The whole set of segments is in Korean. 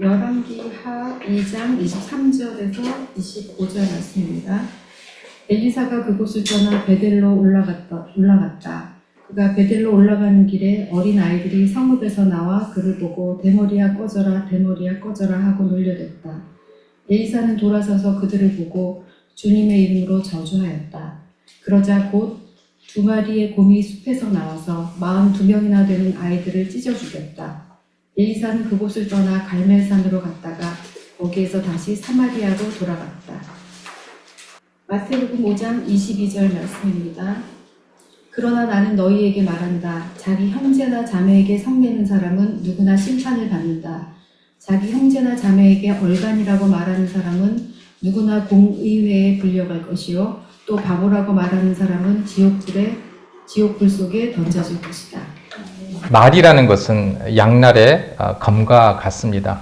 열왕기하 2장 23절에서 25절 말씀입니다. 엘리사가 그곳을 떠나 베델로 올라갔다. 올라갔다. 그가 베델로 올라가는 길에 어린 아이들이 성읍에서 나와 그를 보고 대머리야 꺼져라 대머리야 꺼져라 하고 놀려댔다. 엘리사는 돌아서서 그들을 보고 주님의 이름으로 저주하였다. 그러자 곧 두 마리의 곰이 숲에서 나와서 마흔 두 명이나 되는 아이들을 찢어 죽였다. 엘리사는 그곳을 떠나 갈멜산으로 갔다가 거기에서 다시 사마리아로 돌아갔다. 마태복음 5장 22절 말씀입니다. 그러나 나는 너희에게 말한다. 자기 형제나 자매에게 성내는 사람은 누구나 심판을 받는다. 자기 형제나 자매에게 얼간이라고 말하는 사람은 누구나 공의회에 불려갈 것이요. 또 바보라고 말하는 사람은 지옥불에 지옥불 속에 던져질 것이다. 말이라는 것은 양날의 어, 검과 같습니다.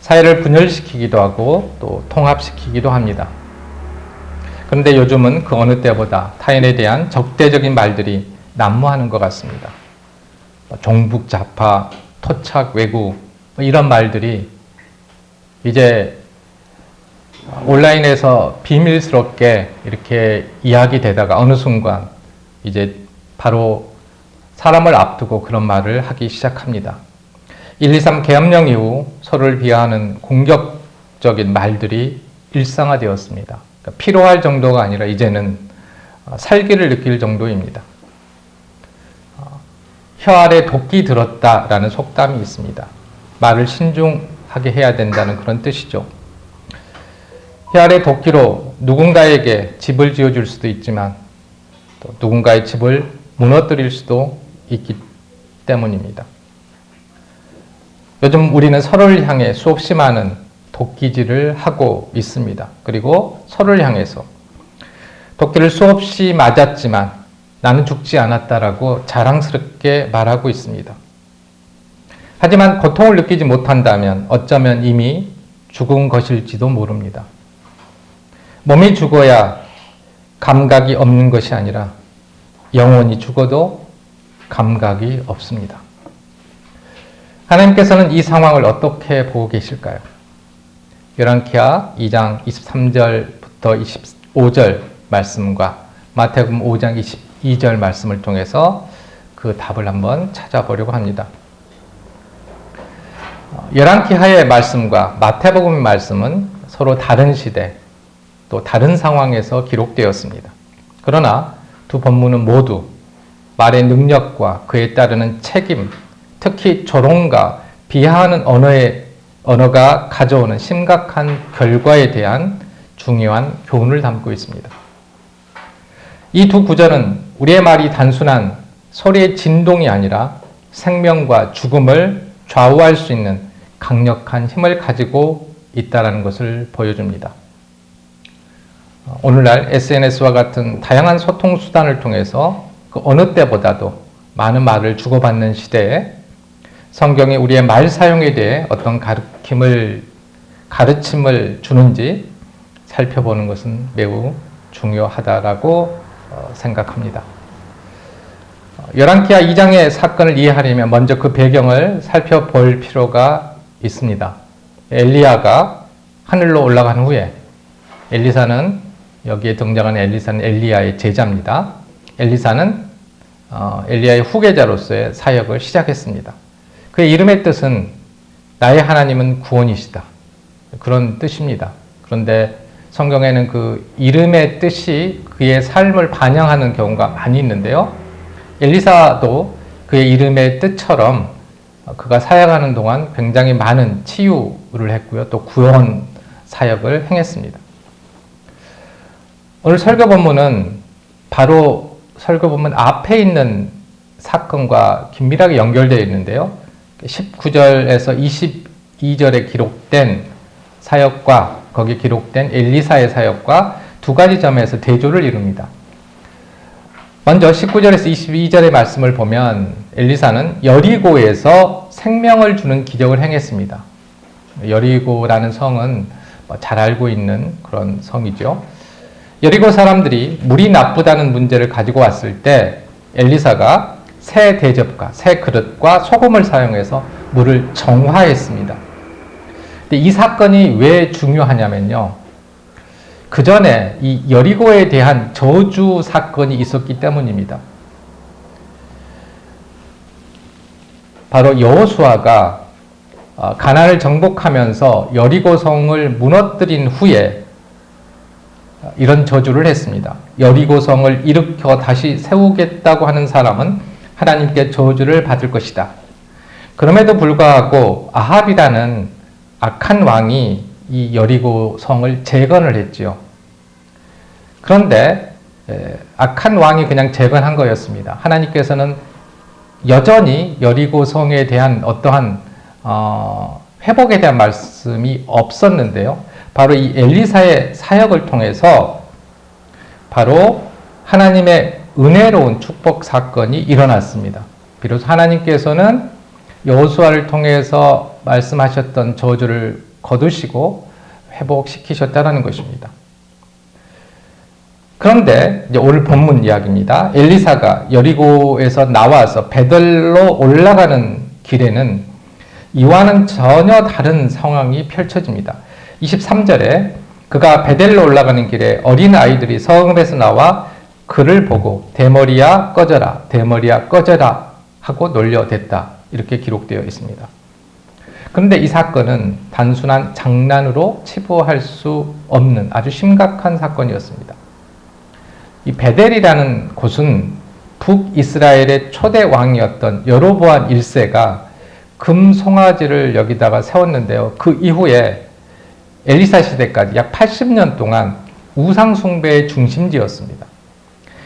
사회를 분열시키기도 하고 또 통합시키기도 합니다. 그런데 요즘은 그 어느 때보다 타인에 대한 적대적인 말들이 난무하는 것 같습니다. 뭐 종북 좌파, 토착 왜구 뭐 이런 말들이 이제 온라인에서 비밀스럽게 이렇게 이야기되다가 어느 순간 이제 바로 사람을 앞두고 그런 말을 하기 시작합니다. 1, 2, 3 계엄령 이후 서로를 비하하는 공격적인 말들이 일상화되었습니다. 그러니까 필요할 정도가 아니라 이제는 어, 살기를 느낄 정도입니다. 어, 혀 아래 도끼 들었다라는 속담이 있습니다. 말을 신중하게 해야 된다는 그런 뜻이죠. 혀 아래 도끼로 누군가에게 집을 지어줄 수도 있지만 또 누군가의 집을 무너뜨릴 수도 있기 때문입니다. 요즘 우리는 서로를 향해 수없이 많은 도끼질을 하고 있습니다. 그리고 서로를 향해서 도끼를 수없이 맞았지만 나는 죽지 않았다라고 자랑스럽게 말하고 있습니다. 하지만 고통을 느끼지 못한다면 어쩌면 이미 죽은 것일지도 모릅니다. 몸이 죽어야 감각이 없는 것이 아니라 영혼이 죽어도 감각이 없습니다. 하나님께서는 이 상황을 어떻게 보고 계실까요? 열왕기하 2장 23절부터 25절 말씀과 마태복음 5장 22절 말씀을 통해서 그 답을 한번 찾아보려고 합니다. 열왕기하의 말씀과 마태복음의 말씀은 서로 다른 시대 또 다른 상황에서 기록되었습니다. 그러나 두 본문은 모두 말의 능력과 그에 따르는 책임, 특히 조롱과 비하하는 언어의 언어가 가져오는 심각한 결과에 대한 중요한 교훈을 담고 있습니다. 이 두 구절은 우리의 말이 단순한 소리의 진동이 아니라 생명과 죽음을 좌우할 수 있는 강력한 힘을 가지고 있다는 것을 보여줍니다. 오늘날 SNS와 같은 다양한 소통 수단을 통해서 그 어느 때보다도 많은 말을 주고받는 시대에 성경이 우리의 말 사용에 대해 어떤 가르침을, 가르침을 주는지 살펴보는 것은 매우 중요하다라고 어, 생각합니다. 열왕기하 2장의 사건을 이해하려면 먼저 그 배경을 살펴볼 필요가 있습니다. 엘리야가 하늘로 올라간 후에 엘리사는 여기에 등장하는 엘리사는 엘리야의 제자입니다. 엘리사는 어, 엘리야의 후계자로서의 사역을 시작했습니다. 그의 이름의 뜻은 나의 하나님은 구원이시다. 그런 뜻입니다. 그런데 성경에는 그 이름의 뜻이 그의 삶을 반영하는 경우가 많이 있는데요. 엘리사도 그의 이름의 뜻처럼 그가 사역하는 동안 굉장히 많은 치유를 했고요. 또 구원 사역을 행했습니다. 오늘 설교 본문은 바로 본문 앞에 있는 사건과 긴밀하게 연결되어 있는데요. 19절에서 22절에 기록된 사역과 거기 기록된 엘리사의 사역과 두 가지 점에서 대조를 이룹니다. 먼저 19절에서 22절의 말씀을 보면 엘리사는 여리고에서 생명을 주는 기적을 행했습니다. 여리고라는 성은 뭐잘 알고 있는 그런 성이죠. 여리고 사람들이 물이 나쁘다는 문제를 가지고 왔을 때 엘리사가 새 대접과 새 그릇과 소금을 사용해서 물을 정화했습니다. 근데 이 사건이 왜 중요하냐면요. 그 전에 이 여리고에 대한 저주 사건이 있었기 때문입니다. 바로 여호수아가 어, 가나안을 정복하면서 여리고 성을 무너뜨린 후에 어, 이런 저주를 했습니다. 여리고 성을 일으켜 다시 세우겠다고 하는 사람은 하나님께 저주를 받을 것이다. 그럼에도 불구하고 아합이라는 악한 왕이 이 여리고 성을 재건을 했지요. 그런데 에, 악한 왕이 그냥 재건한 거였습니다. 하나님께서는 여전히 여리고 성에 대한 어떠한 어, 회복에 대한 말씀이 없었는데요. 바로 이 엘리사의 사역을 통해서 바로 하나님의 은혜로운 축복 사건이 일어났습니다. 비로소 하나님께서는 여호수아를 통해서 말씀하셨던 저주를 거두시고 회복시키셨다는 것입니다. 그런데 이제 오늘 본문 이야기입니다. 엘리사가 여리고에서 나와서 베들로 올라가는 길에는 이와는 전혀 다른 상황이 펼쳐집니다. 23절에 그가 베델로 올라가는 길에 어린 아이들이 성읍에서 나와 그를 보고 대머리야 꺼져라 대머리야 꺼져라 하고 놀려댔다 이렇게 기록되어 있습니다. 그런데 이 사건은 단순한 장난으로 치부할 수 없는 아주 심각한 사건이었습니다. 이 베델이라는 곳은 북이스라엘의 초대 왕이었던 여로보암 1세가 금 송아지를 여기다가 세웠는데요. 그 이후에 엘리사 시대까지 약 80년 동안 우상 숭배의 중심지였습니다.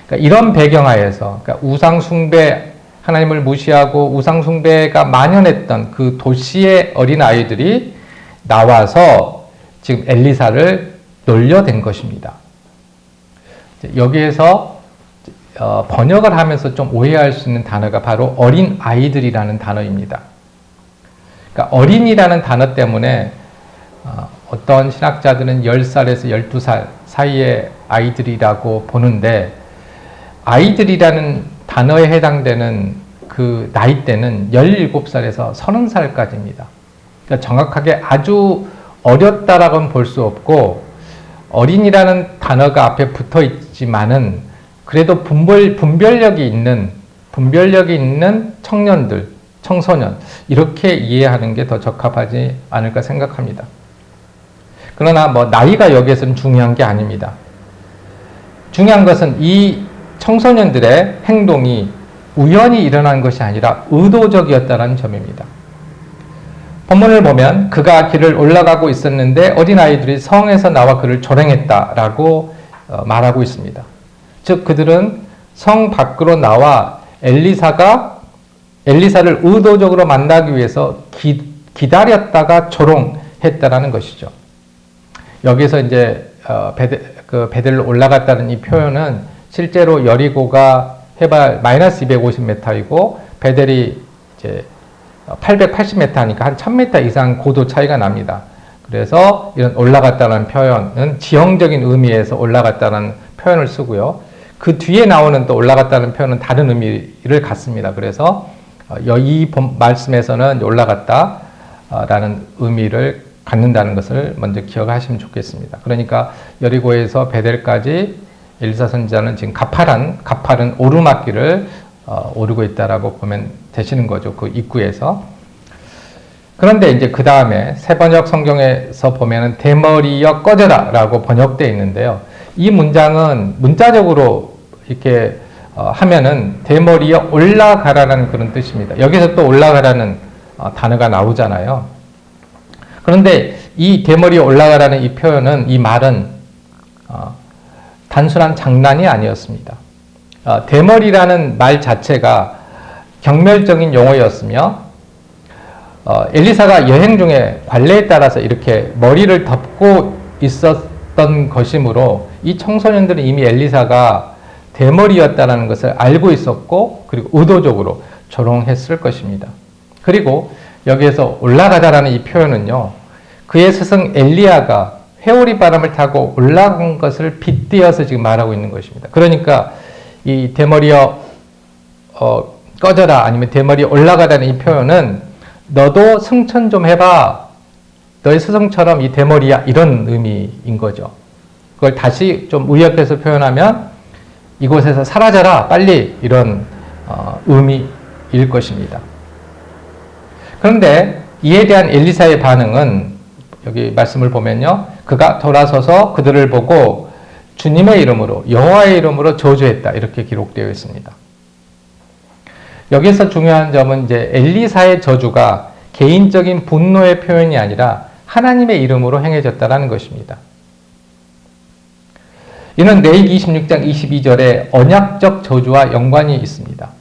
그러니까 이런 배경하에서 그러니까 우상 숭배 하나님을 무시하고 우상 숭배가 만연했던 그 도시의 어린 아이들이 나와서 지금 엘리사를 놀려댄 것입니다. 여기에서 어, 번역을 하면서 좀 오해할 수 있는 단어가 바로 어린 아이들이라는 단어입니다. 그러니까 어린이라는 단어 때문에 어, 어떤 신학자들은 10살에서 12살 사이의 아이들이라고 보는데 아이들이라는 단어에 해당되는 그 나이대는 17살에서 30살까지입니다. 그러니까 정확하게 아주 어렸다라고는 볼 수 없고 어린이라는 단어가 앞에 붙어 있지만은 그래도 분별, 분별력이 있는 분별력이 있는 청년들, 청소년 이렇게 이해하는 게 더 적합하지 않을까 생각합니다. 그러나 뭐 나이가 여기에서는 중요한 게 아닙니다. 중요한 것은 이 청소년들의 행동이 우연히 일어난 것이 아니라 의도적이었다는 점입니다. 본문을 보면 그가 길을 올라가고 있었는데 어린아이들이 성에서 나와 그를 조랭했다라고 어, 말하고 있습니다. 즉 그들은 성 밖으로 나와 엘리사가 엘리사를 의도적으로 만나기 위해서 기, 기다렸다가 조롱했다라는 것이죠. 여기서 이제 어, 베델, 그 베델로 올라갔다는 이 표현은 실제로 여리고가 해발 마이너스 250m이고 베델이 이제 880m니까 한 1000m 이상 고도 차이가 납니다. 그래서 이런 올라갔다는 표현은 지형적인 의미에서 올라갔다는 표현을 쓰고요. 그 뒤에 나오는 또 올라갔다는 표현은 다른 의미를 갖습니다. 그래서 어, 이 말씀에서는 올라갔다라는 의미를 갖는다는 것을 먼저 기억하시면 좋겠습니다. 그러니까 여리고에서 베델까지 엘리사 선지자는 지금 가파른 가파른 오르막길을 어, 오르고 있다라고 보면 되시는 거죠. 그 입구에서. 그런데 이제 그 다음에 새 번역 성경에서 보면은 대머리여 꺼져라라고 번역되어 있는데요. 이 문장은 문자적으로 이렇게 어, 하면은 대머리여 올라가라는 그런 뜻입니다. 여기서 또 올라가라는 어, 단어가 나오잖아요. 그런데 이 대머리에 올라가라는 이 표현은 이 말은 어, 단순한 장난이 아니었습니다. 어, 대머리라는 말 자체가 경멸적인 용어였으며 어, 엘리사가 여행 중에 관례에 따라서 이렇게 머리를 덮고 있었던 것이므로 이 청소년들은 이미 엘리사가 대머리였다는 것을 알고 있었고 그리고 의도적으로 조롱했을 것입니다. 그리고 여기에서 올라가다라는 이 표현은요. 그의 스승 엘리야가 회오리 바람을 타고 올라간 것을 빗대어서 지금 말하고 있는 것입니다. 그러니까 이 대머리여 어, 꺼져라 아니면 대머리 올라가다는 이 표현은 너도 승천 좀 해봐 너의 스승처럼 이 대머리야 이런 의미인 거죠. 그걸 다시 좀 의역해서 표현하면 이곳에서 사라져라 빨리 이런 어, 의미일 것입니다. 그런데 이에 대한 엘리사의 반응은 여기 말씀을 보면요. 그가 돌아서서 그들을 보고 주님의 이름으로 여호와의 이름으로 저주했다 이렇게 기록되어 있습니다. 여기서 중요한 점은 이제 엘리사의 저주가 개인적인 분노의 표현이 아니라 하나님의 이름으로 행해졌다라는 것입니다. 이는 레이기 26장 22절에 언약적 저주와 연관이 있습니다.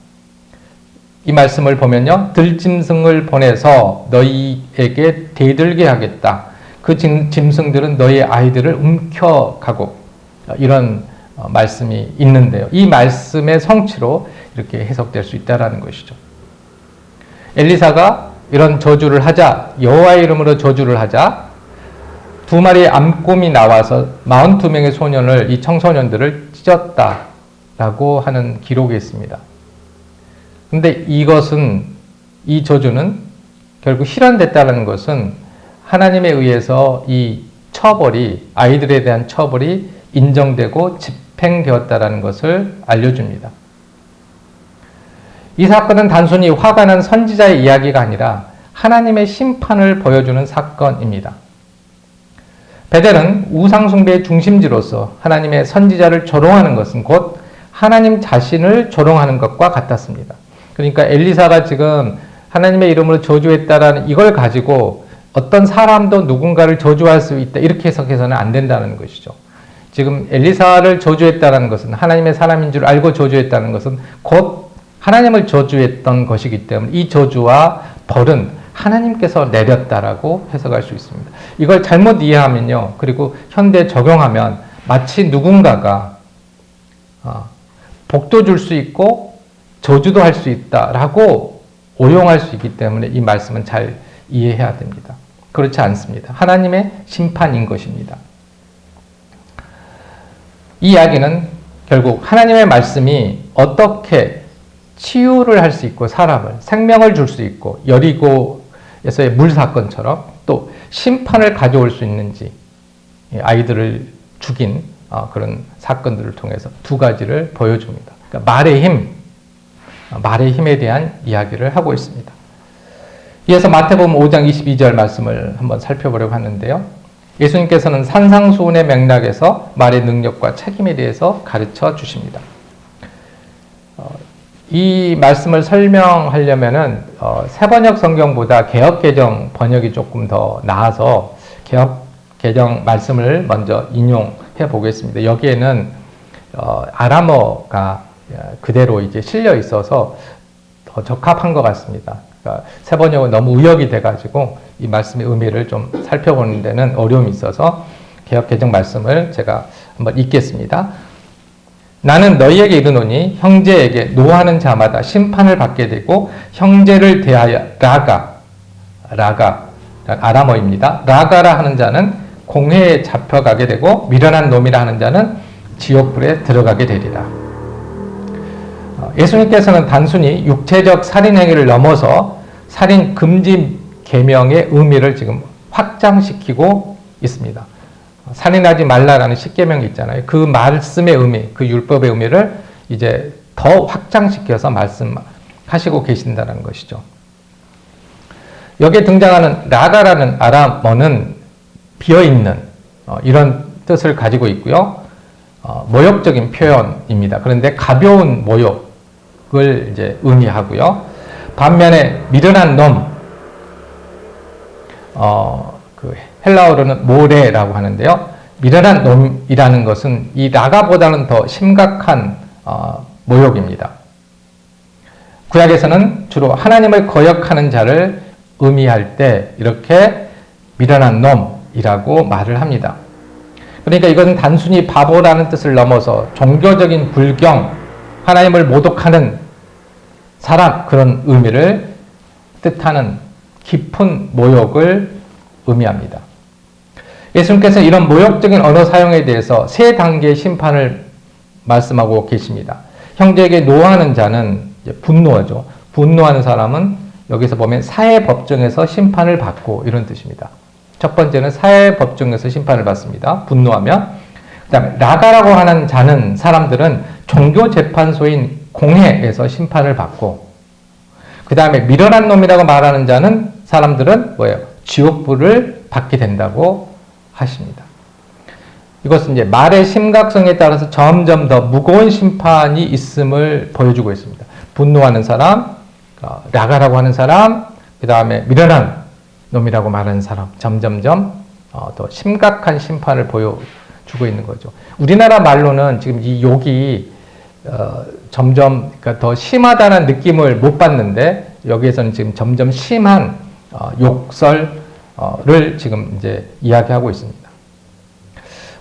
이 말씀을 보면요. 들짐승을 보내서 너희에게 대들게 하겠다. 그 짐- 짐승들은 너희 아이들을 움켜가고 이런 어, 말씀이 있는데요. 이 말씀의 성취로 이렇게 해석될 수 있다라는 것이죠. 엘리사가 이런 저주를 하자 여호와의 이름으로 저주를 하자 두 마리의 암곰이 나와서 42명의 소년을 이 청소년들을 찢었다라고 하는 기록이 있습니다. 근데 이것은 이 저주는 결국 실현됐다는 것은 하나님에 의해서 이 처벌이 아이들에 대한 처벌이 인정되고 집행되었다라는 것을 알려줍니다. 이 사건은 단순히 화가 난 선지자의 이야기가 아니라 하나님의 심판을 보여주는 사건입니다. 베델은 우상숭배의 중심지로서 하나님의 선지자를 조롱하는 것은 곧 하나님 자신을 조롱하는 것과 같았습니다. 그러니까 엘리사가 지금 하나님의 이름으로 저주했다라는 이걸 가지고 어떤 사람도 누군가를 저주할 수 있다 이렇게 해석해서는 안 된다는 것이죠. 지금 엘리사를 저주했다는 것은 하나님의 사람인 줄 알고 저주했다는 것은 곧 하나님을 저주했던 것이기 때문에 이 저주와 벌은 하나님께서 내렸다라고 해석할 수 있습니다. 이걸 잘못 이해하면요. 그리고 현대 적용하면 마치 누군가가 어, 복도 줄 수 있고 저주도 할 수 있다라고 오용할 수 있기 때문에 이 말씀은 잘 이해해야 됩니다. 그렇지 않습니다. 하나님의 심판인 것입니다. 이 이야기는 결국 하나님의 말씀이 어떻게 치유를 할 수 있고 사람을 생명을 줄 수 있고 여리고에서의 물 사건처럼 또 심판을 가져올 수 있는지 이 아이들을 죽인 어, 그런 사건들을 통해서 두 가지를 보여줍니다. 그러니까 말의 힘, 어, 말의 힘에 대한 이야기를 하고 있습니다. 이어서 마태복음 5장 22절 말씀을 한번 살펴보려고 하는데요. 예수님께서는 산상수훈의 맥락에서 말의 능력과 책임에 대해서 가르쳐 주십니다. 어, 이 말씀을 설명하려면은 어, 새번역 성경보다 개혁 개정 번역이 조금 더 나아서 개혁 개정 말씀을 먼저 인용해 보겠습니다. 여기에는 어, 아람어가 그대로 이제 실려 있어서 더 적합한 것 같습니다. 그러니까 새번역은 너무 의역이 돼가지고 이 말씀의 의미를 좀 살펴보는 데는 어려움이 있어서 개혁 개정 말씀을 제가 한번 읽겠습니다. 나는 너희에게 이르노니 형제에게 노하는 자마다 심판을 받게 되고 형제를 대하여 라가 라가 아람어입니다. 라가라 하는 자는 공회에 잡혀가게 되고 미련한 놈이라 하는 자는 지옥불에 들어가게 되리라. 어, 예수님께서는 단순히 육체적 살인 행위를 넘어서 살인 금지 계명의 의미를 지금 확장시키고 있습니다. 살인하지 말라라는 십계명이 있잖아요. 그 말씀의 의미, 그 율법의 의미를 이제 더 확장시켜서 말씀하시고 계신다는 것이죠. 여기에 등장하는 라가라는 아람어는 비어 있는 어, 이런 뜻을 가지고 있고요. 어, 모욕적인 표현입니다. 그런데 가벼운 모욕을 이제 의미하고요. 반면에 미련한 놈, 어, 그 헬라어로는 모레라고 하는데요. 미련한 놈이라는 것은 이 라가보다는 더 심각한 어, 모욕입니다. 구약에서는 주로 하나님을 거역하는 자를 의미할 때 이렇게 미련한 놈이라고 말을 합니다. 그러니까 이것은 단순히 바보라는 뜻을 넘어서 종교적인 불경, 하나님을 모독하는 사람 그런 의미를 뜻하는 깊은 모욕을 의미합니다. 예수님께서 이런 모욕적인 언어 사용에 대해서 세 단계의 심판을 말씀하고 계십니다. 형제에게 노하는 자는 분노하죠. 분노하는 사람은 여기서 보면 사회 법정에서 심판을 받고 이런 뜻입니다. 첫 번째는 사회법 정에서 심판을 받습니다. 분노하면. 그 다음에 라가라고 하는 자는 사람들은 종교재판소인 공회에서 심판을 받고 그 다음에 미련한 놈이라고 말하는 자는 사람들은 뭐예요? 지옥불을 받게 된다고 하십니다. 이것은 이제 말의 심각성에 따라서 점점 더 무거운 심판이 있음을 보여주고 있습니다. 분노하는 사람, 어, 라가라고 하는 사람, 그 다음에 미련한 놈이라고 말하는 사람, 점점점 어, 더 심각한 심판을 보여주고 있는 거죠. 우리나라 말로는 지금 이 욕이 어, 점점 그러니까 더 심하다는 느낌을 못 받는데 여기에서는 지금 점점 심한 어, 욕설을 지금 이제 이야기하고 있습니다.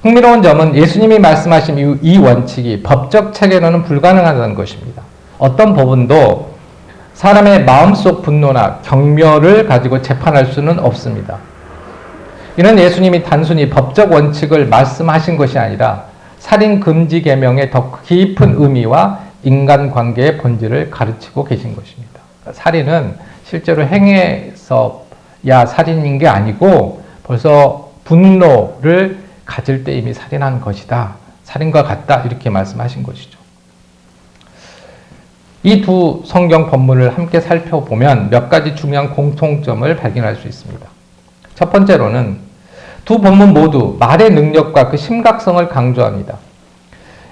흥미로운 점은 예수님이 말씀하신 이, 이 원칙이 법적 체계로는 불가능하다는 것입니다. 어떤 법원도 사람의 마음속 분노나 경멸을 가지고 재판할 수는 없습니다. 이는 예수님이 단순히 법적 원칙을 말씀하신 것이 아니라 살인 금지 계명의 더 깊은 의미와 인간 관계의 본질을 가르치고 계신 것입니다. 살인은 실제로 행해서 야 살인인 게 아니고 벌써 분노를 가질 때 이미 살인한 것이다. 살인과 같다. 이렇게 말씀하신 것이죠. 이 두 성경 본문을 함께 살펴보면 몇 가지 중요한 공통점을 발견할 수 있습니다. 첫 번째로는 두 본문 모두 말의 능력과 그 심각성을 강조합니다.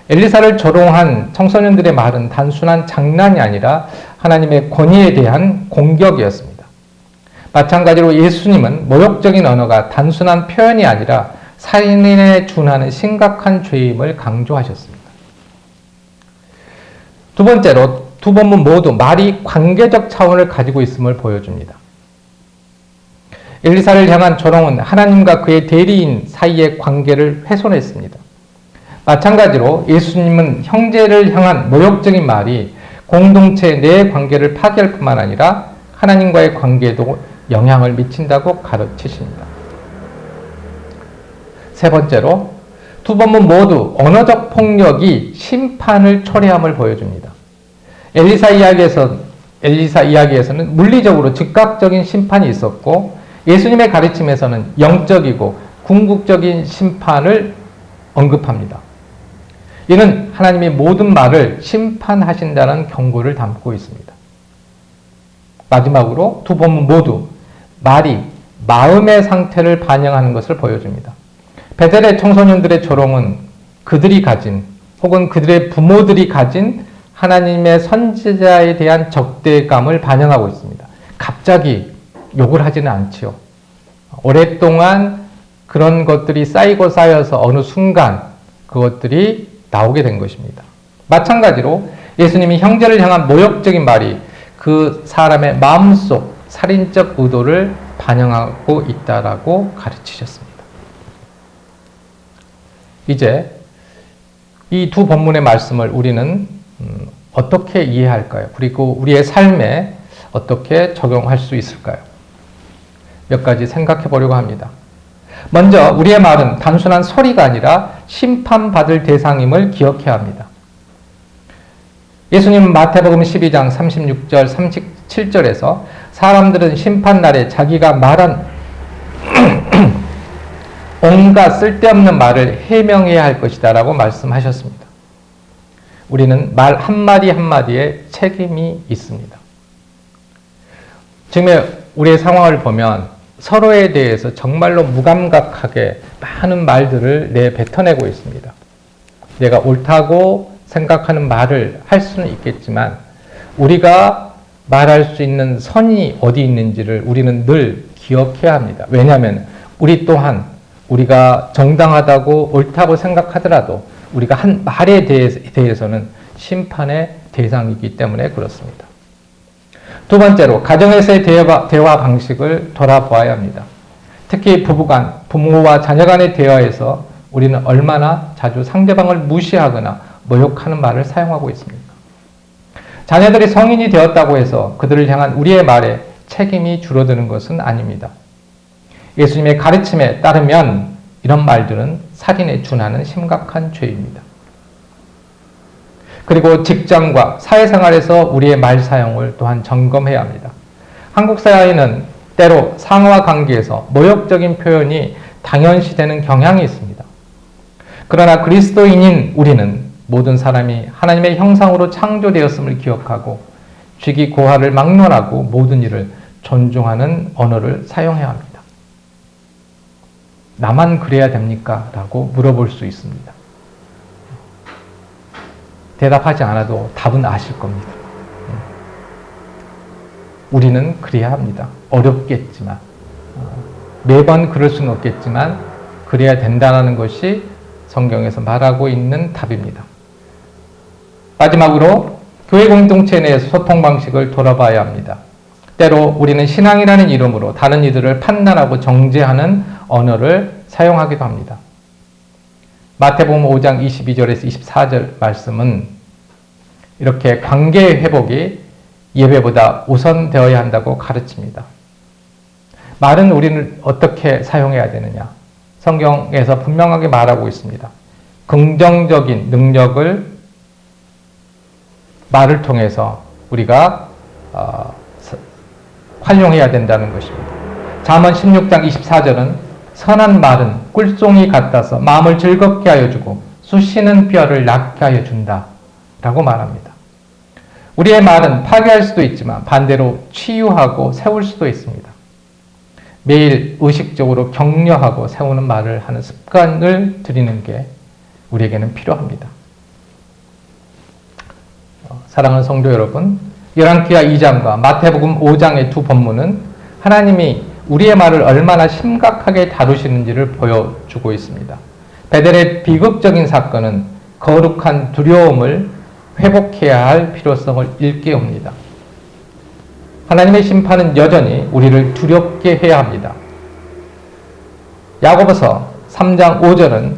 엘리사를 조롱한 청소년들의 말은 단순한 장난이 아니라 하나님의 권위에 대한 공격이었습니다. 마찬가지로 예수님은 모욕적인 언어가 단순한 표현이 아니라 살인에 준하는 심각한 죄임을 강조하셨습니다. 두 번째로 두 본문 모두 말이 관계적 차원을 가지고 있음을 보여줍니다. 엘리사를 향한 조롱은 하나님과 그의 대리인 사이의 관계를 훼손했습니다. 마찬가지로 예수님은 형제를 향한 모욕적인 말이 공동체 내 관계를 파괴할 뿐만 아니라 하나님과의 관계에도 영향을 미친다고 가르치십니다. 세 번째로 두 본문 모두 언어적 폭력이 심판을 초래함을 보여줍니다. 엘리사 이야기에서 엘리사 이야기에서는 물리적으로 즉각적인 심판이 있었고 예수님의 가르침에서는 영적이고 궁극적인 심판을 언급합니다. 이는 하나님이 모든 말을 심판하신다는 경고를 담고 있습니다. 마지막으로 두 본문 모두 말이 마음의 상태를 반영하는 것을 보여줍니다. 베델의 청소년들의 조롱은 그들이 가진 혹은 그들의 부모들이 가진 하나님의 선지자에 대한 적대감을 반영하고 있습니다. 갑자기 욕을 하지는 않지요. 오랫동안 그런 것들이 쌓이고 쌓여서 어느 순간 그것들이 나오게 된 것입니다. 마찬가지로 예수님이 형제를 향한 모욕적인 말이 그 사람의 마음속 살인적 의도를 반영하고 있다라고 가르치셨습니다. 이제 이 두 본문의 말씀을 우리는 음, 어떻게 이해할까요? 그리고 우리의 삶에 어떻게 적용할 수 있을까요? 몇 가지 생각해 보려고 합니다. 먼저 우리의 말은 단순한 소리가 아니라 심판받을 대상임을 기억해야 합니다. 예수님은 마태복음 12장 36절 37절에서 사람들은 심판날에 자기가 말한 온갖 쓸데없는 말을 해명해야 할 것이다 라고 말씀하셨습니다. 우리는 말 한마디 한마디에 책임이 있습니다. 지금의 우리의 상황을 보면 서로에 대해서 정말로 무감각하게 많은 말들을 내 뱉어내고 있습니다. 내가 옳다고 생각하는 말을 할 수는 있겠지만 우리가 말할 수 있는 선이 어디 있는지를 우리는 늘 기억해야 합니다. 왜냐하면 우리 또한 우리가 정당하다고 옳다고 생각하더라도 우리가 한 말에 대해서는 심판의 대상이기 때문에 그렇습니다. 두 번째로 가정에서의 대화, 대화 방식을 돌아보아야 합니다. 특히 부부간, 부모와 자녀 간의 대화에서 우리는 얼마나 자주 상대방을 무시하거나 모욕하는 말을 사용하고 있습니까? 자녀들이 성인이 되었다고 해서 그들을 향한 우리의 말에 책임이 줄어드는 것은 아닙니다. 예수님의 가르침에 따르면 이런 말들은 살인에 준하는 심각한 죄입니다. 그리고 직장과 사회생활에서 우리의 말 사용을 또한 점검해야 합니다. 한국 사회는 때로 상하 관계에서 모욕적인 표현이 당연시되는 경향이 있습니다. 그러나 그리스도인인 우리는 모든 사람이 하나님의 형상으로 창조되었음을 기억하고 쥐기 고하를 막론하고 모든 일을 존중하는 언어를 사용해야 합니다. 나만 그래야 됩니까? 라고 물어볼 수 있습니다. 대답하지 않아도 답은 아실 겁니다. 우리는 그래야 합니다. 어렵겠지만. 어, 매번 그럴 수는 없겠지만, 그래야 된다는 것이 성경에서 말하고 있는 답입니다. 마지막으로 교회 공동체 내 소통 방식을 돌아봐야 합니다. 때로 우리는 신앙이라는 이름으로 다른 이들을 판단하고 정죄하는 언어를 사용하기도 합니다. 마태복음 5장 22절에서 24절 말씀은 이렇게 관계 회복이 예배보다 우선되어야 한다고 가르칩니다. 말은 우리는 어떻게 사용해야 되느냐? 성경에서 분명하게 말하고 있습니다. 긍정적인 능력을 말을 통해서 우리가 어, 활용해야 된다는 것입니다. 잠언 16장 24절은 선한 말은 꿀송이 같아서 마음을 즐겁게 하여 주고 쑤시는 뼈를 낫게 하여 준다. 라고 말합니다. 우리의 말은 파괴할 수도 있지만 반대로 치유하고 세울 수도 있습니다. 매일 의식적으로 격려하고 세우는 말을 하는 습관을 들이는 게 우리에게는 필요합니다. 어, 사랑하는 성도 여러분, 열왕기하 2장과 마태복음 5장의 두 본문은 하나님이 우리의 말을 얼마나 심각하게 다루시는지를 보여주고 있습니다. 베델의 비극적인 사건은 거룩한 두려움을 회복해야 할 필요성을 일깨웁니다. 하나님의 심판은 여전히 우리를 두렵게 해야 합니다. 야고보서 3장 5절은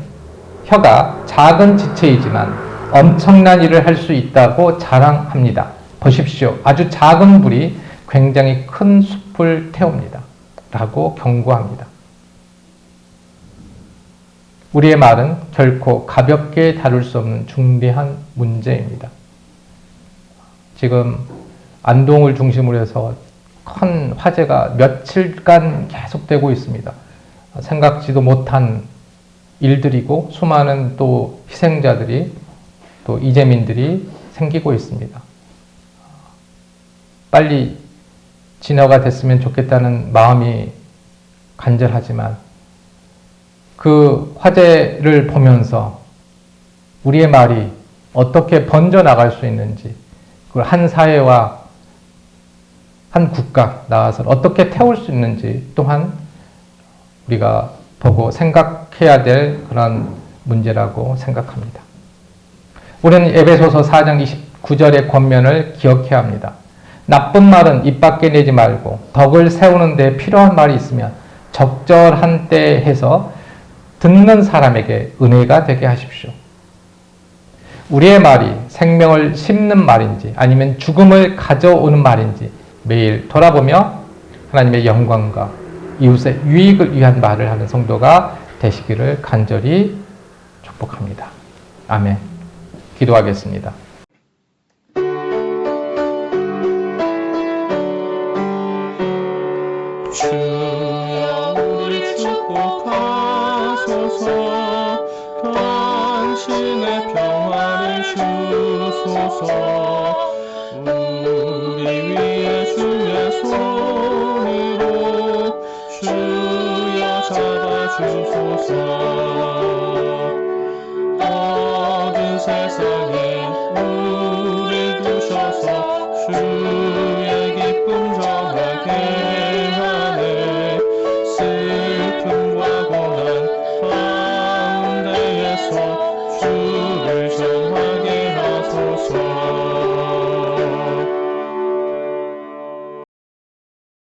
혀가 작은 지체이지만 엄청난 일을 할 수 있다고 자랑합니다. 보십시오. 아주 작은 불이 굉장히 큰 숲을 태웁니다. 라고 경고합니다. 우리의 말은 결코 가볍게 다룰 수 없는 중대한 문제입니다. 지금 안동을 중심으로 해서 큰 화재가 며칠간 계속되고 있습니다. 생각지도 못한 일들이고 수많은 또 희생자들이 또 이재민들이 생기고 있습니다. 빨리 진화가 됐으면 좋겠다는 마음이 간절하지만 그 화제를 보면서 우리의 말이 어떻게 번져 나갈 수 있는지, 그걸 한 사회와 한 국가 나아서 어떻게 태울 수 있는지 또한 우리가 보고 생각해야 될 그런 문제라고 생각합니다. 우리는 에베소서 4장 29절의 권면을 기억해야 합니다. 나쁜 말은 입 밖에 내지 말고 덕을 세우는 데 필요한 말이 있으면 적절한 때 해서 듣는 사람에게 은혜가 되게 하십시오. 우리의 말이 생명을 심는 말인지 아니면 죽음을 가져오는 말인지 매일 돌아보며 하나님의 영광과 이웃의 유익을 위한 말을 하는 성도가 되시기를 간절히 축복합니다. 아멘. 기도하겠습니다. 주여 우리 축복하소서. 당신의 평화를 주소서. 우리 위에 주의 손으로 주여 잡아주소서. 세상